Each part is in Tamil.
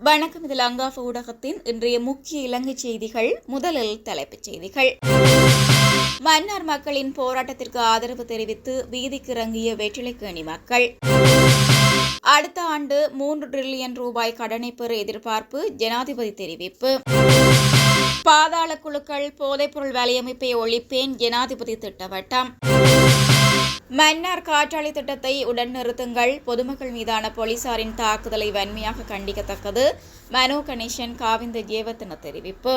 வணக்கம் இது லங்காஃப் ஊடகத்தின் இன்றைய முக்கிய இலங்கை செய்திகள். முதலில் தலைப்புச் செய்திகள். மன்னார் மக்களின் போராட்டத்திற்கு ஆதரவு தெரிவித்து வீதிக்கு இறங்கிய வெற்றிலைக்கேணி மக்கள். அடுத்த ஆண்டு மூன்று டிரில்லியன் ரூபாய் கடனை பெற எதிர்பார்ப்பு ஜனாதிபதி தெரிவிப்பு. பாதாள குழுக்கள் போதைப்பொருள் வலையமைப்பை ஒழிப்பேன் ஜனாதிபதி திட்டவட்டம். மன்னார் காற்றாலை திட்டத்தை உடன் நிறுத்துங்கள். பொதுமக்கள் மீதான போலீசாரின் தாக்குதலை வன்மையாக கண்டிக்கத்தக்கது. மனோ கணேசன் காவிந்த ஜேவத்தின தெரிவிப்பு.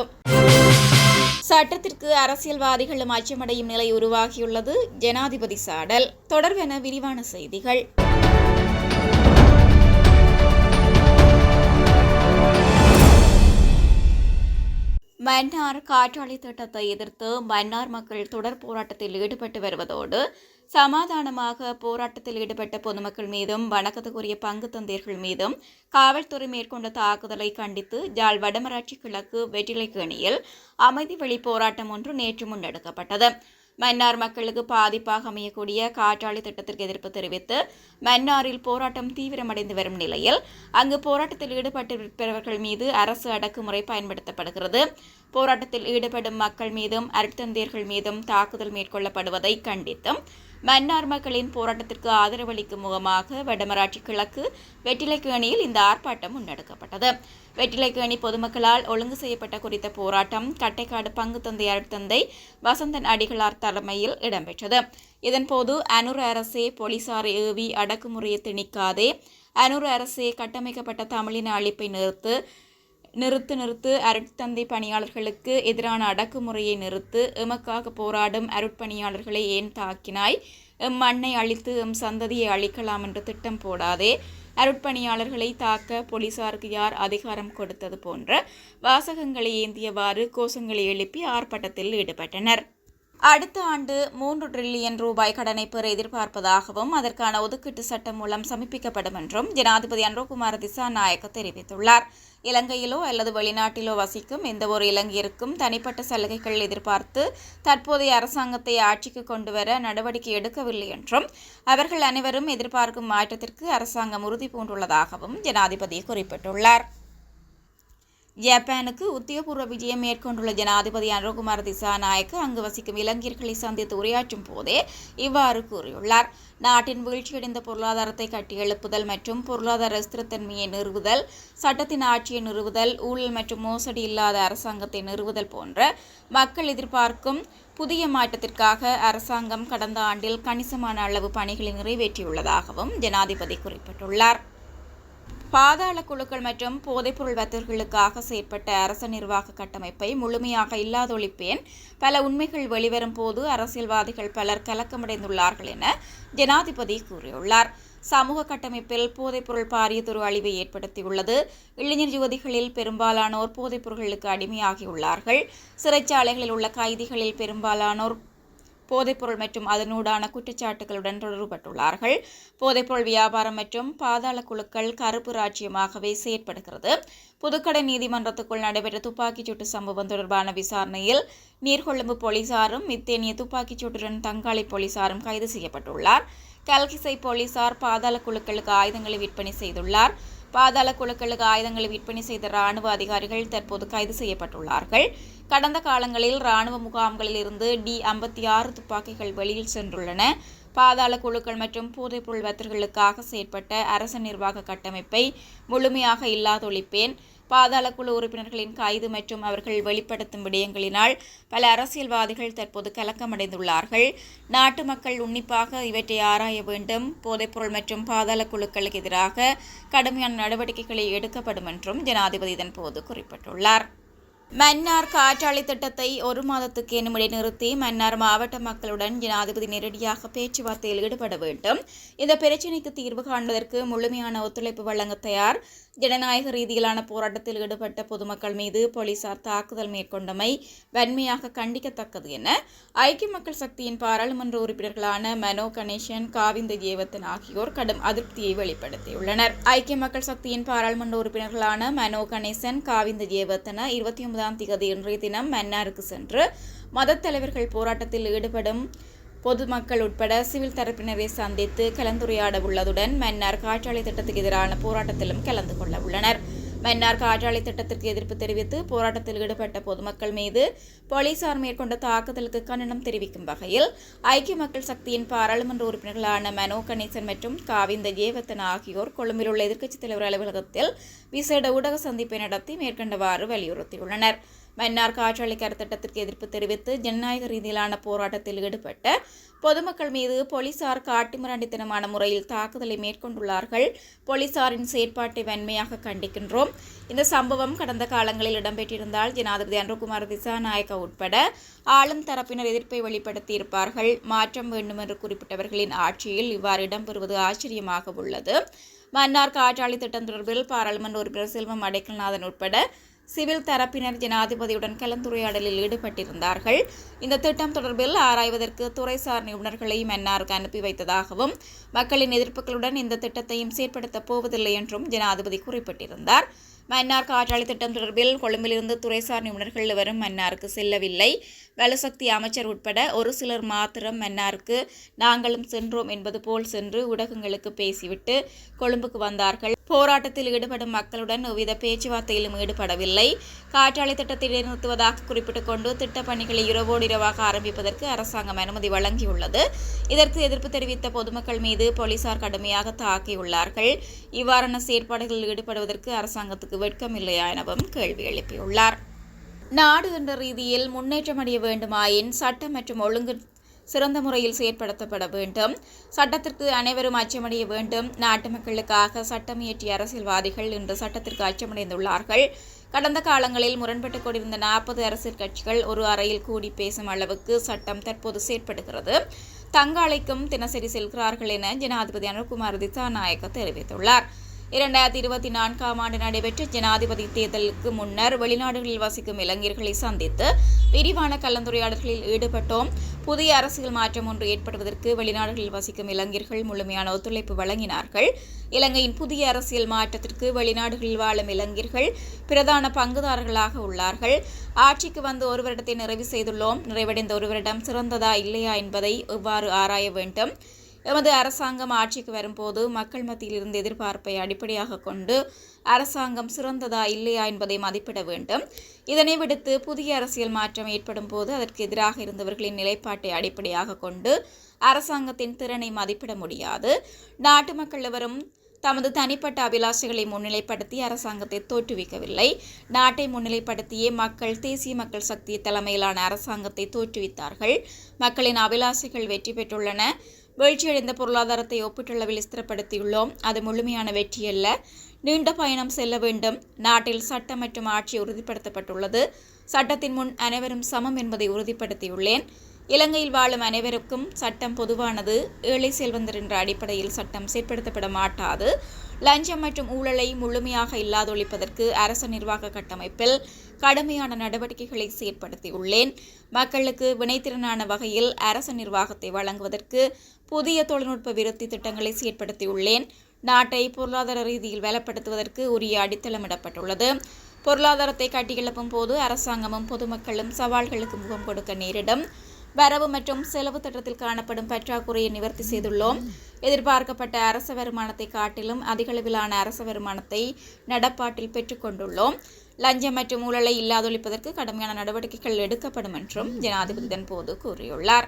சட்டத்திற்கு அரசியல்வாதிகளும் அச்சமடையும் நிலை உருவாகியுள்ளது. ஜனாதிபதி சாடல். தொடர்பென விரிவான செய்திகள். மன்னார் காற்றாலை திட்டத்தை எதிர்த்து மன்னார் மக்கள் தொடர் போராட்டத்தில் ஈடுபட்டு வருவதோடு சமாதானமாக போராட்டத்தில் ஈடுபட்ட பொதுமக்கள் மீதும் வணக்கத்துக்குரிய பங்கு தந்தையர்கள் மீதும் காவல்துறை மேற்கொண்ட தாக்குதலை கண்டித்து ஜாழ் வடமராட்சி கிழக்கு வெற்றிலைக்கேணியில் அமைதி வழி போராட்டம் ஒன்று நேற்று முன்னெடுக்கப்பட்டது. மன்னார் மக்களுக்கு பாதிப்பாக அமையக்கூடிய காற்றாலை திட்டத்திற்கு எதிர்ப்பு தெரிவித்து மன்னாரில் போராட்டம் தீவிரமடைந்து வரும் நிலையில் அங்கு போராட்டத்தில் ஈடுபட்டிருப்பவர்கள் மீது அரசு அடக்குமுறை பயன்படுத்தப்படுகிறது. போராட்டத்தில் ஈடுபடும் மக்கள் மீதும் அருட்தந்தையர்கள் மீதும் தாக்குதல் மேற்கொள்ளப்படுவதை கண்டித்தும் மன்னார் மக்களின் போராட்டத்திற்கு ஆதரவளிக்கும் முகமாக வடமராட்சி கிழக்கு வெற்றிலைக்கேணியில் இந்த ஆர்ப்பாட்டம் முன்னெடுக்கப்பட்டது. வெற்றிலைக்கேணி பொதுமக்களால் ஒழுங்கு செய்யப்பட்ட குறித்த போராட்டம் கட்டைக்காடு பங்கு தந்தை அருட்தந்தை வசந்தன் அடிகளார் தலைமையில் இடம்பெற்றது. இதன்போது அனுர் அரசே போலீசாரை ஏவி அடக்குமுறையை திணிக்காதே அனுர் அரசே கட்டமைக்கப்பட்ட தமிழின அழிப்பை நிறுத்து நிறுத்து நிறுத்து அருட்தந்தை பணியாளர்களுக்கு எதிரான அடக்குமுறையை நிறுத்து எமக்காக போராடும் அருட்பணியாளர்களை ஏன் தாக்கினாய்? எம் மண்ணை அழித்து எம் சந்ததியை அழிக்கலாம் என்று திட்டம் போடாதே. அருட்பணியாளர்களை தாக்க போலீசாருக்கு யார் அதிகாரம் கொடுத்தது போன்ற வாசகங்களை ஏந்தியவாறு கோஷங்களை எழுப்பி ஆர்ப்பாட்டத்தில் ஈடுபட்டனர். அடுத்த ஆண்டு மூன்று டிரில்லியன் ரூபாய் கடனை பெற எதிர்பார்ப்பதாகவும் அதற்கான ஒதுக்கீட்டு சட்டம் மூலம் சமர்ப்பிக்கப்படும் என்றும் ஜனாதிபதி அன்ரோகுமார் திசாநாயக்க தெரிவித்துள்ளார். இலங்கையிலோ அல்லது வெளிநாட்டிலோ வசிக்கும் எந்த ஒரு இலங்கையருக்கும் தனிப்பட்ட சலுகைகள் எதிர்பார்த்து தற்போதைய அரசாங்கத்தை ஆட்சிக்கு கொண்டுவர நடவடிக்கை எடுக்கவில்லை என்றும் அவர்கள் அனைவரும் எதிர்பார்க்கும் மாற்றத்திற்கு அரசாங்கம் உறுதி பூண்டுள்ளதாகவும் ஜனாதிபதி குறிப்பிட்டுள்ளார். ஜப்பானுக்கு உத்தியோகபூர்வ விஜயம் மேற்கொண்டுள்ள ஜனாதிபதி அனுகுமார் திசாநாயக்கு அங்கு வசிக்கும் இளைஞர்களை சந்தித்து உரையாற்றும் போதே இவ்வாறு கூறியுள்ளார். நாட்டின் வீழ்ச்சியடைந்த பொருளாதாரத்தை கட்டியெழுப்புதல் மற்றும் பொருளாதார ஸ்திரத்தன்மையை நிறுவுதல் சட்டத்தின் ஆட்சியை நிறுவுதல் ஊழல் மற்றும் மோசடி இல்லாத அரசாங்கத்தை நிறுவுதல் போன்ற மக்கள் எதிர்பார்க்கும் புதிய மாற்றத்திற்காக அரசாங்கம் கடந்த ஆண்டில் கணிசமான அளவு பணிகளை நிறைவேற்றியுள்ளதாகவும் ஜனாதிபதி குறிப்பிட்டுள்ளார். பாதாள குழுக்கள் மற்றும் போதைப்பொருள் வர்த்தகர்களுக்காக செயற்பட்ட அரச நிர்வாக கட்டமைப்பை முழுமையாக இல்லாதொழிப்பேன். பல உண்மைகள் வெளிவரும் போது அரசியல்வாதிகள் பலர் கலக்கமடைந்துள்ளார்கள் என ஜனாதிபதி கூறியுள்ளார். சமூக கட்டமைப்பில் போதைப்பொருள் பாரியதொரு அழிவை ஏற்படுத்தியுள்ளது. இளைஞர் யுவதிகளில் பெரும்பாலானோர் போதைப்பொருள்களுக்கு அடிமையாகியுள்ளார்கள். சிறைச்சாலைகளில் உள்ள கைதிகளில் பெரும்பாலானோர் போதைப்பொருள் மற்றும் அதனூடான குற்றச்சாட்டுகளுடன் தொடர்புபட்டுள்ளார்கள். போதைப்பொருள் வியாபாரம் மற்றும் பாதாள குழுக்கள் கருப்பு ராஜ்யமாகவே செயற்படுகிறது. புதுக்கடை நீதிமன்றத்துக்குள் நடைபெற்ற துப்பாக்கிச்சூட்டு சம்பவம் தொடர்பான விசாரணையில் நீர்கொழும்பு போலீசாரும் மித்தேனிய துப்பாக்கிச் சூட்டுடன் தங்காளி போலீசாரும் கைது செய்யப்பட்டுள்ளார். கல்கிசை போலீசார் பாதாள குழுக்களுக்கு ஆயுதங்களை விற்பனை செய்துள்ளார். பாதாள குழுக்களுக்கு ஆயுதங்களை விற்பனை செய்த ராணுவ அதிகாரிகள் தற்போது கைது செய்யப்பட்டுள்ளார்கள். கடந்த காலங்களில் ராணுவ முகாம்களில் இருந்து டி ஐம்பத்தி ஆறு துப்பாக்கிகள் வெளியில் சென்றுள்ளன. பாதாள குழுக்கள் மற்றும் போதைப்பொருள் வர்த்தர்களுக்காக செயற்பட்ட அரச நிர்வாக கட்டமைப்பை முழுமையாக இல்லாதொழிப்பேன். பாதாள குழு உறுப்பினர்களின் கைது மற்றும் அவர்கள் வெளிப்படுத்தும் விடயங்களினால் பல அரசியல்வாதிகள் தற்போது கலக்கமடைந்துள்ளார்கள். நாட்டு மக்கள் உன்னிப்பாக இவற்றை ஆராய வேண்டும். போதைப்பொருள் மற்றும் பாதாள குழுக்களுக்கு எதிராக கடுமையான நடவடிக்கைகளை எடுக்கப்படும் என்றும் ஜனாதிபதி இதன்போது குறிப்பிட்டுள்ளார். மன்னார் காற்றாலை திட்டத்தை ஒரு மாதத்துக்கு என்னும் இடைநிறுத்தி மன்னார் மாவட்ட மக்களுடன் ஜனாதிபதி நேரடியாக பேச்சுவார்த்தையில் ஈடுபட வேண்டும். இந்த பிரச்சினைக்கு தீர்வு காண்பதற்கு முழுமையான ஒத்துழைப்பு வழங்க தயார் ஜனநாயக ரீதியிலான போராட்டத்தில் ஈடுபட்ட பொதுமக்கள் மீது போலீசார் தாக்குதல் மேற்கொண்டமை வன்மையாக கண்டிக்கத்தக்கது என ஐக்கிய மக்கள் சக்தியின் பாராளுமன்ற உறுப்பினர்களான மனோ கணேசன் காவிந்த ஜேவத்தன் ஆகியோர் கடும் அதிருப்தியை வெளிப்படுத்தியுள்ளனர். ஐக்கிய மக்கள் சக்தியின் பாராளுமன்ற உறுப்பினர்களான மனோ கணேசன் காவிந்த ஜேவத்தன இருபத்தி ஒன்பதாம் தேதி இன்றைய தினம் மன்னாருக்கு சென்று மதத் தலைவர்கள் போராட்டத்தில் ஈடுபடும் பொதுமக்கள் உட்பட சிவில் தரப்பினரை சந்தித்து கலந்துரையாட உள்ளதுடன் மன்னார் காற்றாலை திட்டத்துக்கு எதிரான போராட்டத்திலும் கலந்து கொள்ள உள்ளனர். மன்னார் காற்றாலை திட்டத்திற்கு எதிர்ப்பு தெரிவித்து போராட்டத்தில் ஈடுபட்ட பொதுமக்கள் மீது போலீசார் மேற்கொண்ட தாக்குதலுக்கு கண்டனம் தெரிவிக்கும் வகையில் ஐக்கிய மக்கள் சக்தியின் பாராளுமன்ற உறுப்பினர்களான மனோ கணேசன் மற்றும் காவிந்த ஜேவத்தன் ஆகியோர் கொழும்பில் உள்ள எதிர்க்கட்சித் தலைவர் அலுவலகத்தில் விசேட ஊடக சந்திப்பை நடத்தி மேற்கண்டவாறு வலியுறுத்தியுள்ளனர். மன்னார் காற்றாலை கருத்திட்டத்திற்கு எதிர்ப்பு தெரிவித்து ஜனநாயக ரீதியிலான போராட்டத்தில் ஈடுபட்ட பொதுமக்கள் மீது போலீசார் காட்டுமிராண்டித்தனமான முறையில் தாக்குதலை மேற்கொண்டுள்ளார்கள். போலீசாரின் செயற்பாட்டை வன்மையாக கண்டிக்கின்றோம். இந்த சம்பவம் கடந்த காலங்களில் இடம்பெற்றிருந்தால் ஜனாதிபதி அன்ருகுமார் திசாநாயக்கா உட்பட ஆளும் தரப்பினர் எதிர்ப்பை வெளிப்படுத்தியிருப்பார்கள். மாற்றம் வேண்டும் என்று குறிப்பிட்டவர்களின் ஆட்சியில் இவ்வாறு இடம்பெறுவது ஆச்சரியமாக உள்ளது. மன்னார் காற்றாலை திட்டம் தொடர்பில் பாராளுமன்ற உறுப்பினர் செல்வம் அடைக்கல்நாதன் உட்பட சிவில் தரப்பினர் ஜனாதிபதியுடன் கலந்துரையாடலில் ஈடுபட்டிருந்தார்கள். இந்த திட்டம் தொடர்பில் ஆராய்வதற்கு துறைசார் நிபுணர்களையும் என்ஆருக்கு அனுப்பி வைத்ததாகவும் மக்களின் எதிர்ப்புகளுடன் இந்த திட்டத்தையும் செயற்படுத்தப் போவதில்லை என்றும் ஜனாதிபதி குறிப்பிட்டிருந்தார். மன்னார் காற்றாலை திட்டம் தொடர்பில் கொழும்பிலிருந்து துறைசார் நிபுணர்கள் வரும் மன்னாருக்கு செல்லவில்லை. வலுசக்தி அமைச்சர் உட்பட ஒரு சிலர் மாத்திரம் மன்னாருக்கு நாங்களும் சென்றோம் என்பது போல் சென்று ஊடகங்களுக்கு பேசிவிட்டு கொழும்புக்கு வந்தார்கள். போராட்டத்தில் ஈடுபடும் மக்களுடன் எவ்வித பேச்சுவார்த்தையிலும் ஈடுபடவில்லை. காற்றாலை திட்டத்தை நிறுத்துவதாக குறிப்பிட்டுக் கொண்டு திட்டப் பணிகளை இரவோடு இரவாக ஆரம்பிப்பதற்கு அரசாங்கம் அனுமதி வழங்கியுள்ளது. இதற்கு எதிர்ப்பு தெரிவித்த பொதுமக்கள் மீது போலீசார் கடுமையாக தாக்கியுள்ளார்கள். இவ்வாறான செயற்பாடுகளில் ஈடுபடுவதற்கு அரசாங்கத்துக்கு வெட்கமில்லையா எனவும் கேள்வி எழுப்பியுள்ளார். நாடு என்ற ரீதியில் முன்னேற்றமடைய வேண்டுமாயின் சட்டம் மற்றும் ஒழுங்கு சிறந்த முறையில் செயற்படுத்தப்பட வேண்டும். சட்டத்திற்கு அனைவரும் அச்சமடைய வேண்டும். நாட்டு மக்களுக்காக சட்டம் இயற்றிய அரசியல்வாதிகள் இன்று சட்டத்திற்கு அச்சமடைந்துள்ளார்கள். கடந்த காலங்களில் முரண்பட்டுக் கொண்டிருந்த நாற்பது அரசியல் கட்சிகள் ஒரு அறையில் கூடி பேசும் அளவுக்கு சட்டம் தற்போது செயற்படுகிறது. தங்காளைக்கும் தினசரி செல்கிறார்கள் என ஜனாதிபதி அனுகுமார் திசாநாயக்க தெரிவித்துள்ளார். இரண்டாயிரத்தி இருபத்தி நான்காம் ஆண்டு நடைபெற்ற ஜனாதிபதி தேர்தலுக்கு முன்னர் வெளிநாடுகளில் வசிக்கும் இளைஞர்களை சந்தித்து விரிவான கலந்துரையாடல்களில் ஈடுபட்டோம். புதிய அரசியல் மாற்றம் ஒன்று ஏற்படுவதற்கு வெளிநாடுகளில் வசிக்கும் இளைஞர்கள் முழுமையான ஒத்துழைப்பு வழங்கினார்கள். இலங்கையின் புதிய அரசியல் மாற்றத்திற்கு வெளிநாடுகளில் வாழும் இளைஞர்கள் பிரதான பங்குதாரர்களாக உள்ளார்கள். ஆட்சிக்கு வந்து ஒரு வருடத்தை நிறைவு செய்துள்ளோம். நிறைவடைந்த ஒரு வருடம் சிறந்ததா இல்லையா என்பதை எவ்வாறு ஆராய வேண்டும்? எமது அரசாங்கம் ஆட்சிக்கு வரும்போது மக்கள் மத்தியில் இருந்த எதிர்பார்ப்பை அடிப்படையாக கொண்டு அரசாங்கம் சிறந்ததா இல்லையா என்பதை மதிப்பிட வேண்டும். இதனை விடுத்து புதிய அரசியல் மாற்றம் ஏற்படும் போது அதற்கு எதிராக இருந்தவர்களின் நிலைப்பாட்டை அடிப்படையாக கொண்டு அரசாங்கத்தின் திறனை மதிப்பிட முடியாது. நாட்டு மக்கள் எவரும் தமது தனிப்பட்ட அபிலாஷைகளை முன்னிலைப்படுத்தி அரசாங்கத்தை தோற்றுவிக்கவில்லை. நாட்டை முன்னிலைப்படுத்தியே மக்கள் தேசிய மக்கள் சக்தி தலைமையிலான அரசாங்கத்தை தோற்றுவித்தார்கள். மக்களின் அபிலாஷைகள் வெற்றி பெற்றுள்ளன. வீழ்ச்சியடைந்த பொருளாதாரத்தை ஒப்பீட்டளவில் ஸ்திரப்படுத்தியுள்ளோம். அது முழுமையான வெற்றியல்ல. நீண்ட பயணம் செல்ல வேண்டும். நாட்டில் சட்டம் மற்றும் ஆட்சி உறுதிப்படுத்தப்பட்டுள்ளது. சட்டத்தின் முன் அனைவரும் சமம் என்பதை உறுதிப்படுத்தியுள்ளேன். இலங்கையில் வாழும் அனைவருக்கும் சட்டம் பொதுவானது. ஏழை செல்வந்தர் என்ற அடிப்படையில் சட்டம் செயற்படுத்தப்பட மாட்டாது. லஞ்சம் மற்றும் ஊழலை முழுமையாக இல்லாதொழிப்பதற்கு அரசு நிர்வாக கட்டமைப்பில் கடுமையான நடவடிக்கைகளை செயற்படுத்தியுள்ளேன். மக்களுக்கு வினைத்திறனான வகையில் அரசு நிர்வாகத்தை வழங்குவதற்கு புதிய தொழில்நுட்ப விருத்தி திட்டங்களை செயற்படுத்தியுள்ளேன். நாட்டை பொருளாதார ரீதியில் வேலப்படுத்துவதற்கு உரிய அடித்தளமிடப்பட்டுள்ளது. பொருளாதாரத்தை கட்டியெழுப்பும் போது அரசாங்கமும் பொதுமக்களும் சவால்களுக்கு முகம் கொடுக்க நேரிடும். வரவு மற்றும் செலவு திட்டத்தில் காணப்படும் பற்றாக்குறையை நிவர்த்தி செய்துள்ளோம். எதிர்பார்க்கப்பட்ட அரச வருமானத்தை காட்டிலும் அதிகளவிலான அரச வருமானத்தை நடப்பாட்டில் பெற்றுக்கொண்டுள்ளோம் லஞ்சம் மற்றும் ஊழலை இல்லாதொழிப்பதற்கு கடுமையான நடவடிக்கைகள் எடுக்கப்படும் என்றும் ஜனாதிபதி போது கூறியுள்ளார்.